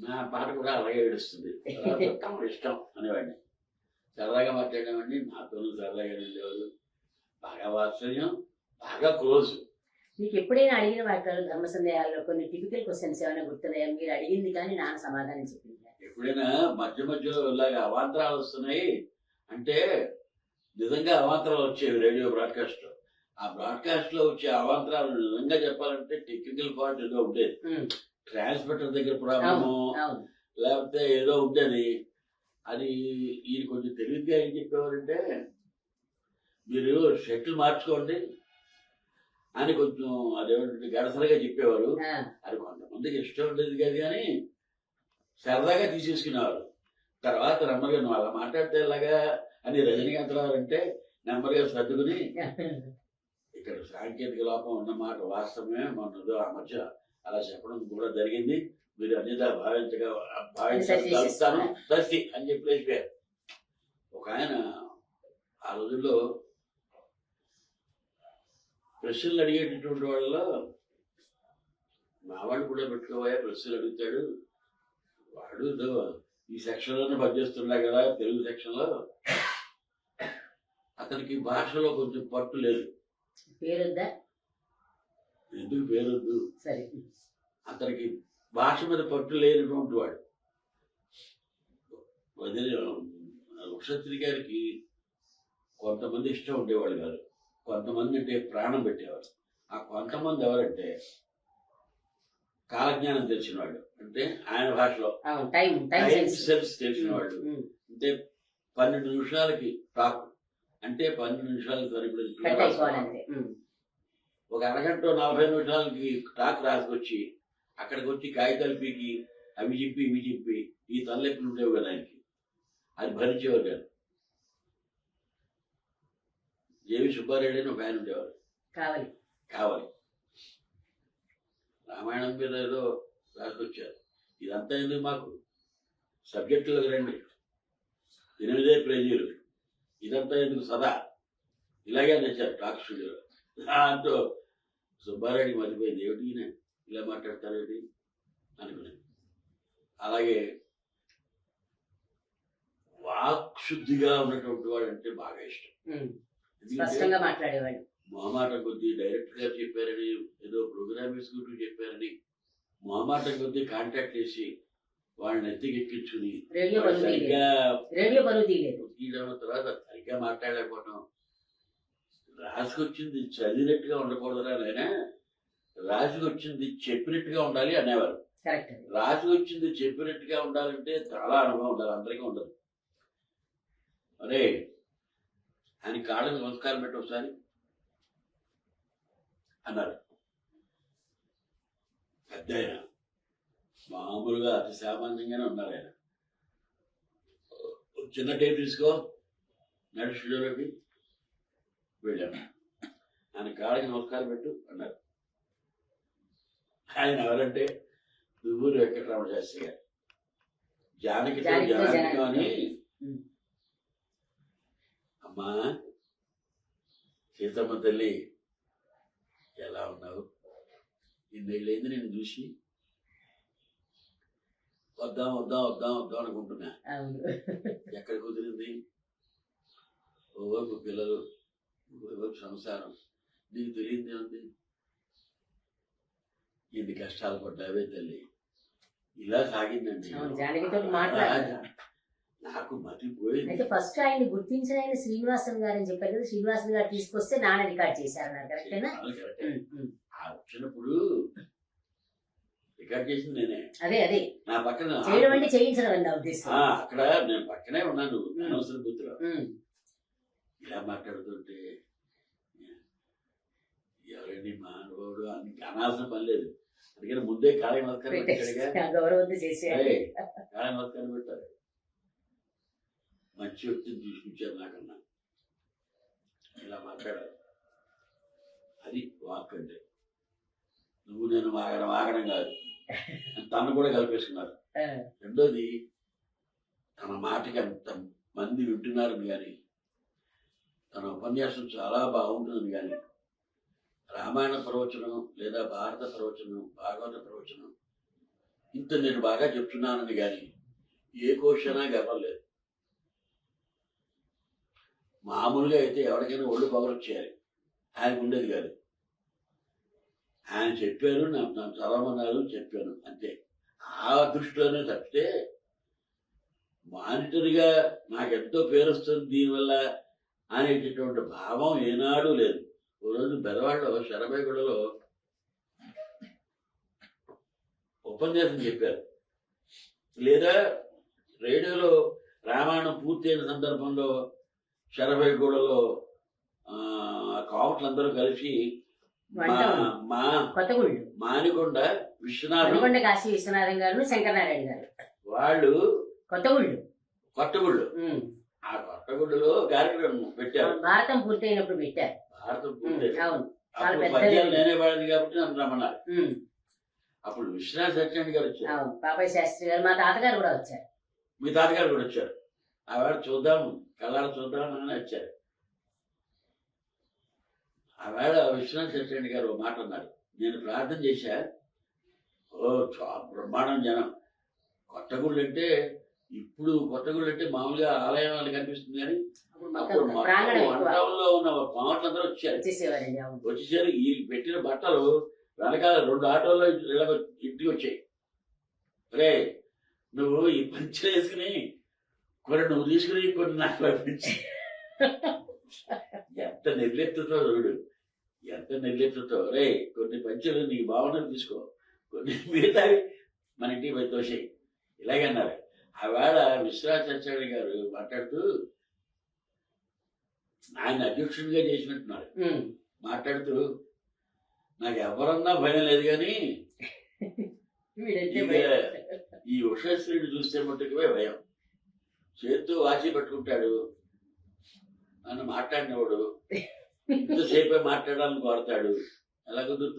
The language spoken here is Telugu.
నా పాట కూడా అలాగే ఏడుస్తుంది తమ ఇష్టం అనేవాడిని. సరదాగా మాట్లాడేవాడిని. నాతో సరదాగా ఉండేవాడు బాగా వాత్సల్యం బాగా క్లోజ్. మీకు ఎప్పుడైనా అడిగిన వాటిలో ధర్మ సందేహాల్లో కొన్ని టిపికల్ క్వశ్చన్స్ ఏమైనా గుర్తున్నాయా? మీరు అడిగింది కానీ నాన్న సమాధానం చెప్పింది ఎప్పుడైనా మధ్య మధ్యలో ఇలాగ అవాంతరాలు వస్తున్నాయి అంటే నిజంగా అవాంతరాలు వచ్చేవి రేడియో బ్రాడ్కాస్ట్. ఆ బ్రాడ్కాస్ట్లో వచ్చే అవాంతరాలు నిజంగా చెప్పాలంటే టెక్నికల్ ఫాల్ట్ ఏదో ఉండేది. ట్రాన్స్మిటర్ దగ్గర ప్రాబ్లము లేకపోతే ఏదో ఉండేది అది. ఈయన కొంచెం తెలివిగా ఏం చెప్పేవారంటే మీరు షటిల్ మార్చుకోండి అని కొంచెం అదేమిటి గడసరగా చెప్పేవారు. అది కొంతమందికి ఇష్టం ఉండేది కాదు కానీ సరదాగా తీసేసుకునేవారు. తర్వాత నెమ్మదిగా నువ్వు అలా మాట్లాడితే ఎలాగా? అని రజనీకాంత్ రావు అంటే నెమ్మదిగా సర్దుకుని ఇక్కడ సాంకేతిక లోపం ఉన్నమాట వాస్తవమే మొన్నదో ఆ మధ్య అలా చెప్పడం కూడా జరిగింది. మీరు అన్నిదా భావించగా భావించాను సస్తి అని చెప్పి లేచిపోయారు. ఒక ఆయన ఆ రోజుల్లో ప్రశ్నలు అడిగేటటువంటి వాళ్ళలో మావాడు కూడా పెట్టుకోబోయే ప్రశ్నలు అడుగుతాడు. వాడు ఈ సెక్షన్లోనే పనిచేస్తున్నా కదా తెలుగు సెక్షన్లో. అతనికి భాషలో కొంచెం పట్టు లేదు. పేరుందా ఎందుకు పేరొద్దు? సరే. అతనికి భాష మీద పట్టు లేనటువంటి వాడు. వదిలి వృషత్రి గారికి కొంతమంది ఇష్టం ఉండేవాళ్ళు కాదు. కొంతమంది అంటే ప్రాణం పెట్టేవారు. ఆ కొంతమంది ఎవరంటే కాలజ్ఞానం తెలిసిన వాళ్ళు అంటే ఆయన భాషలో సెన్స్. సెన్స్ తెలిసిన వాళ్ళు అంటే పన్నెండు నిమిషాలకి టాక్. అంటే పన్నెండు నిమిషాలకి ఉమ్, ఒక అరగంట నలభై నిమిషాలకి టాక్ రాసుకొచ్చి అక్కడికి వచ్చి కాగితాలు పీకి అవి చెప్పి ఇవి చెప్పి ఈ తలెప్పులు ఉండేవి కదా ఆయనకి. అది భరించేవారు కాదు. జేవి సుబ్బారెడ్డి అని ఒక ఆయన ఉండేవారు. కావాలి. కావాలి. రామాయణం మీద ఏదో రాసుకొచ్చారు. ఇదంతా ఎందుకు మాకు? సబ్జెక్టులకు రండి. ఎనిమిదే పేజీలు. ఇదంతా ఎందుకు సదా? ఇలాగే నచ్చారు టాక్ స్టూడియోలో. దాంతో సుబ్బారెడ్డి మర్చిపోయింది. ఏమిటి ఈయన? ఇలా మాట్లాడతారేంటి అనుకున్నాను. అలాగే వాక్శుద్ధిగా ఉన్నటువంటి వాడు అంటే బాగా ఇష్టం. మాట్లాడేవాడు. మొహమాటం కొద్దీ డైరెక్టర్ గారు చెప్పారని ఏదో ప్రోగ్రామ్ ఎగ్జిక్యూటివ్ చెప్పారని మొహమాటం కొద్దీ కాంటాక్ట్ చేసి వాళ్ళని ఎత్తికి ఎక్కించుకుని రేడియో వాళ్ళు పరువు తీయలేదు. సరిగ్గా తీయడం తర్వాత సరిగ్గా మాట్లాడలేకపోవటం. రాసుకొచ్చింది చదివినట్టుగా ఉండకూడదురా నాయన. రాసుకొచ్చింది చెప్పినట్టుగా ఉండాలి అనేవారు. కరెక్ట్. రాసుకొచ్చింది చెప్పినట్టుగా ఉండాలంటే చాలా అనుభవం ఉండాలి అందరికీ ఉండదు. అరే ఆయన కాళ్ళకి నమస్కారం పెట్టి ఒకసారి. అన్నారు. పెద్ద ఆయన. మామూలుగా అతి సామాన్యంగానే ఉన్నారు ఆయన. చిన్న టేప్ తీసుకో. నడు స్టూడియోలోకి. వెళ్ళాను. ఆయన కాళ్ళకి నమస్కారం పెట్టు అన్నారు. ఆయన ఎవరంటే దువ్వూరు వెంకటరామ శాస్త్రి గారు. జానకితో జానకితో జానకితో అని. అమ్మా సీతమ్మ తల్లి ఎలా ఉన్నావు? ఇన్నేళ్ళైంది నేను చూసి. వద్దాం వద్దాం వద్దాం వద్దాం అనుకుంటున్నా. ఎక్కడ కుదిరింది? ఓవైపు పిల్లలు సంసారం. నీకు తెలియంది ఉంది ఎన్ని కష్టాలు పడ్డావే తల్లి. ఇలా సాగిందండి. నాకు మతిపోయింది ఫస్ట్ ఆయన్ని గుర్తించిన ఆయన శ్రీనివాసన్ గారు అని చెప్పారు కదా శ్రీనివాసన్ గారు తీసుకొస్తే నాన్న రికార్డ్ చేశారన్నారు కరెక్టేనా వచ్చినప్పుడు రికార్డ్ చేసింది నేనే. అదే అదే. నా పక్కన చేయడం అంటే చేయించడం నా ఉద్దేశం. అక్కడ నేను పక్కనే ఉన్నాను అనవసర బుద్ధిలో ఇలా మాట్లాడుతుంటే ఎవరండి మానవుడు అని అనాల్సిన పని లేదు. అందుకని ముందే కాళీ ఏయ్, కాళీ నమస్కారం పెట్టారు మంచి వ్యక్తిని తీసుకొచ్చారు నాకన్నా. ఇలా మాట్లాడారు అది వాక్ అంటే. నువ్వు నేను వాగడం వాగడం కాదు. తను కూడా కలిపేసుకున్నారు ఆ, రెండోది తన మాటకి అంత మంది వింటున్నారని కానీ తన ఉపన్యాసం చాలా బాగుంటుందని కానీ రామాయణ ప్రవచనం లేదా భారత ప్రవచనం భాగవత ప్రవచనం. ఇంత నేను బాగా చెప్తున్నానని కానీ ఏ కోశనా గెలవలేదు మామూలుగా అయితే ఎవరికైనా ఒళ్ళు పగలొచ్చేయాలి. ఆయనకు ఉండేది కాదు. ఆయన చెప్పారు నాకు నన్ను చదవమన్నారు చెప్పాను అంతే. ఆ దృష్టిలోనే తప్పితే మానిటర్గా నాకు ఎంతో పేరు వస్తుంది దీనివల్ల అనేటటువంటి భావం ఏనాడు లేదు. రోజు బెరవాడలో శరభైగూడలో ఉపన్యాసం చెప్పారు. లేదా రేడియోలో రామాయణం పూర్తయిన సందర్భంలో శరభైగూడలో కావట్లందరూ కలిసి మానికొండ విశ్వనాథం కాశీ విశ్వనాథం గారు శంకరనారాయణ గారు. వాళ్ళు కొత్తగూళ్ళు కొత్తగుళ్ళు. ఆ కార్యక్రమం పెట్టారు. భారతం పూర్తయినప్పుడు పెట్టారు. భారతం పూర్తయింది. అవును. చాలా అప్పుడు పెద్దది. పద్యాలు నేనే పాడింది కాబట్టి నన్ను రమ్మన్నారు. ఉమ్, అప్పుడు విశ్వనాథ్ సత్యాన్ని గారు వచ్చారు. అవును. పాపయ్య శాస్త్రి గారు మా తాతగారు కూడా వచ్చారు. మీ తాతగారు కూడా వచ్చారు. ఆవిడ చూద్దాం కళ్ళార చూద్దాం అని వచ్చారు. ఆవిడ విశ్వనాథ్ సత్యాన్ని గారు ఓ మాట అన్నారు. నేను ప్రార్థన చేశా. ఓ బ్రహ్మాండం జనం. కొత్త గుళ్ళు అంటే ఇప్పుడు కొత్త గుళ్ళు అంటే మామూలుగా ఆలయం అని కనిపిస్తుంది కానీ అప్పుడు ఉన్న పాటలందరూ వచ్చారు. వచ్చేసరికి ఈ పెట్టిన బట్టలు వెనకాల రెండు ఆటోల్లో ఇళ్ళకి ఇంటికి వచ్చాయి. రే నువ్వు ఈ పంచలు వేసుకుని కొన్ని నువ్వు తీసుకుని కొన్ని నాకు పంపించి. ఎంత నిర్లెత్తుతో చూడు. ఎంత నిర్లెత్తుతో రే కొన్ని పంచలు నీకు బాగున్నది తీసుకో. కొన్ని మిగతా మన ఇంటికి పోయి తోసేయి. ఇలాగే అన్నారు. ఆవేళ విశ్వనాథాచార్య గారు మాట్లాడుతూ ఆయన అధ్యక్షుడిగా చేసినట్టున్నారు. మాట్లాడుతూ నాకు ఎవరన్నా భయం లేదు కానీ. ఈ ఉషశ్రీని చూస్తే మట్టుకువే భయం. చేత్తో వాచి పట్టుకుంటాడు. నన్ను మాట్లాడినవాడు. ఇంతసేపే మాట్లాడాలని కోరతాడు. ఎలా కుదురుతుంది?